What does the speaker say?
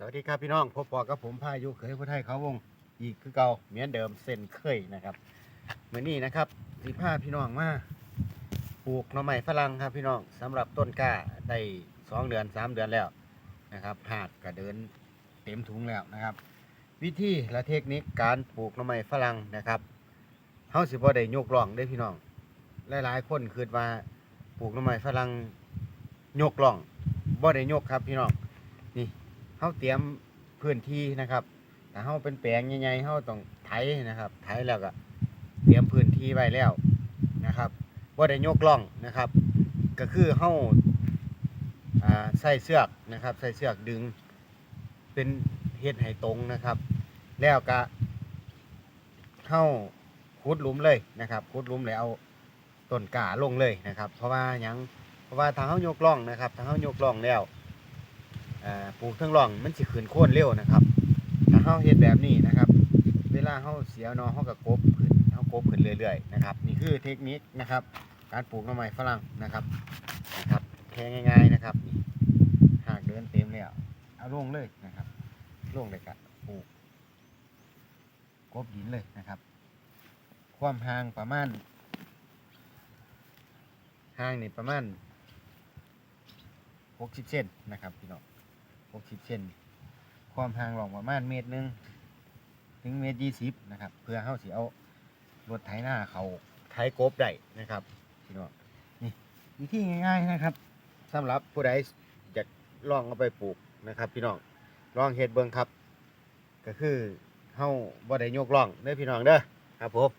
สวัสดีครับพี่น้องพบปอกับผมพายุเคยผู้ไทยเขาวงอีกคือเก่าเหมือนเดิมเส้นเคยนะครับเมื่อนี้นะครับสีผ้าพี่น้องมาปลูกหน่อไม้ฝรั่งครับพี่น้องสำหรับต้นกล้าได้สองเดือนสามเดือนแล้วนะครับหาดก็เดินเต็มถุงแล้วนะครับ วิธีและเทคนิคการปลูกหน่อไม้ฝรั่งนะครับเฮาสิบ่ได้ยกล่องได้พี่น้อง หลายๆ คนคิดว่าปลูกหน่อไม้ฝรั่งยกล่องบ่ได้ยกครับพี่น้องนี่ เฮาเตรียมพื้นที่นะครับถ้าเฮาเป็นแปลงใหญ่ๆเฮาต้องไถนะครับไถแล้วก็เตรียมพื้นที่ไว้แล้วนะครับบ่ได้ยกล่องนะครับ ก็คือเฮาใส่เสือกนะครับ ใส่เสือกดึง เป็นเฮ็ดให้ตรงนะครับ แล้วก็เฮาขุดหลุมเลยนะครับขุดหลุมแล้วเอาต้นกล้าลงเลยนะครับ เพราะว่ายังเพราะว่าถ้าเฮายกล่องนะครับถ้าเฮายกล่องแล้ว ปลูกทั้งร่องมันสิขึ้นโค่นเร็วนะครับ ถ้าเฮาเฮ็ดแบบนี้นะครับ เวลาเฮาเสียนาะเฮาก็กบขึ้นเฮากบขึ้นเรื่อยๆนะครับนี่คือเทคนิคนะครับ การปลูกหน่อไม้ฝรั่งนะครับนะครับแค่ง่าย ๆนะครับนี่หากเดินเต็มแล้วเอาลงเลยนะครับลงเลยก็ปลูกกบดินเลยนะครับ ความห่างประมาณห่างนี่ประมาณ60เซนนะครับพี่น้อง 60เซนความห่างรองประมาณเมตรหนึ่งถึงเมตรยี่สิบนะครับ เพื่อเฮาสิเอารถไถหน้าเขาไถกบได้นะครับพี่น้องนี่วิธีง่ายๆนะครับสำหรับผู้ใดอยากลองเอาไปปลูกนะครับพี่น้องลองเฮ็ดเบิ่งครับ ก็คือเฮาบ่ได้ยกล่องเด้อพี่น้องเด้อครับผม